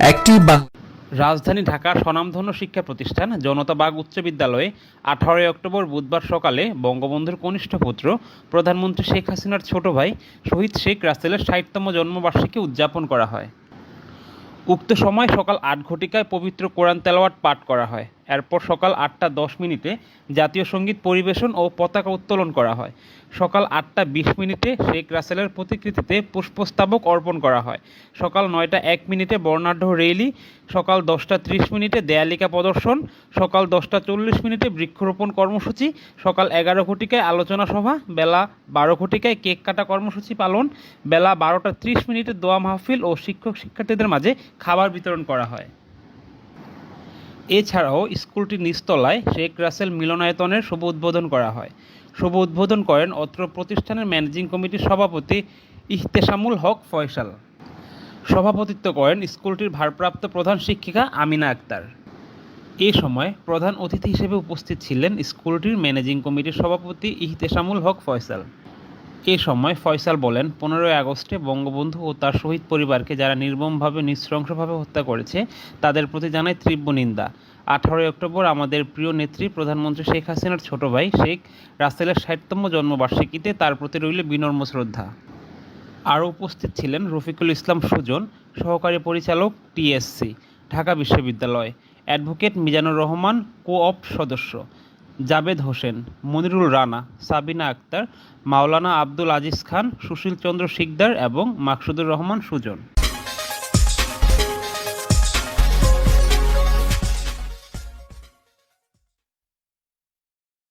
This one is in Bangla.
একটি রাজধানী ঢাকার স্বনামধন্য শিক্ষা প্রতিষ্ঠান জনতা জনতাবাগ উচ্চ বিদ্যালয়ে আঠারোই অক্টোবর বুধবার সকালে বঙ্গবন্ধুর কনিষ্ঠ পুত্র, প্রধানমন্ত্রী শেখ হাসিনার ছোট ভাই শহীদ শেখ রাসেলের ষাটতম জন্মবার্ষিকী উদযাপন করা হয়। উক্ত সময় সকাল আট ঘটিকায় পবিত্র কোরআন তেলাওয়াত পাঠ করা হয়। এরপর সকাল আটটা দশ মিনিটে জাতীয় সংগীত পরিবেশন ও পতাকা উত্তোলন করা হয়। সকাল আটটা বিশ মিনিটে শেখ রাসেলের প্রতিকৃতিতে পুষ্পস্তাবক অর্পণ করা হয়। সকাল নয়টা এক মিনিটে বর্ণাঢ্য রেলি, সকাল দশটা ত্রিশ মিনিটে দেয়ালিকা প্রদর্শন, সকাল দশটা চল্লিশ মিনিটে বৃক্ষরোপণ কর্মসূচি, সকাল এগারো ঘটিকায় আলোচনা সভা, বেলা বারো ঘটিকায় কেক কাটা কর্মসূচি পালন, বেলা বারোটা ত্রিশ মিনিটে দোয়া মাহফিল ও শিক্ষক শিক্ষার্থীদের মাঝে খাবার বিতরণ করা হয়। এছাড়াও স্কুলটির নিচতলায় শেখ রাসেল মিলনায়তনের শুভ উদ্বোধন করা হয়। শুভ উদ্বোধন করেন অত্র প্রতিষ্ঠানের ম্যানেজিং কমিটির সভাপতি ইহতেশামুল হক ফয়সাল। সভাপতিত্ব করেন স্কুলটির ভারপ্রাপ্ত প্রধান শিক্ষিকা আমিনা আক্তার। এ সময় প্রধান অতিথি হিসেবে উপস্থিত ছিলেন স্কুলটির ম্যানেজিং কমিটির সভাপতি ইহতেশামুল হক ফয়সাল। এ সময়? ফয়সাল বলেন, পনেরোই আগস্টে বঙ্গবন্ধু ও তার শহীদ পরিবারকে যারা নির্মমভাবে, নৃশংসভাবে হত্যা করেছে, তাদের প্রতি জানাই তীব্র নিন্দা। আঠারোই অক্টোবর আমাদের প্রিয় নেত্রী প্রধানমন্ত্রী শেখ হাসিনার ছোট ভাই শেখ রাসেলের ষাটতম জন্মবার্ষিকীতে তার প্রতি রইল বিনম্র শ্রদ্ধা। আরও উপস্থিত ছিলেন রফিকুল ইসলাম সুজন, সহকারী পরিচালক টিএসসি, ঢাকা বিশ্ববিদ্যালয়। অ্যাডভোকেট মিজানুর রহমান কো অপ সদস্য। জাবেদ হোসেন, মনিরুল রানা, সাবিনা আক্তার, মাওলানা আব্দুল আজিজ খান, সুশীল চন্দ্র শিকদার এবং মাকসুদুর রহমান সুজন।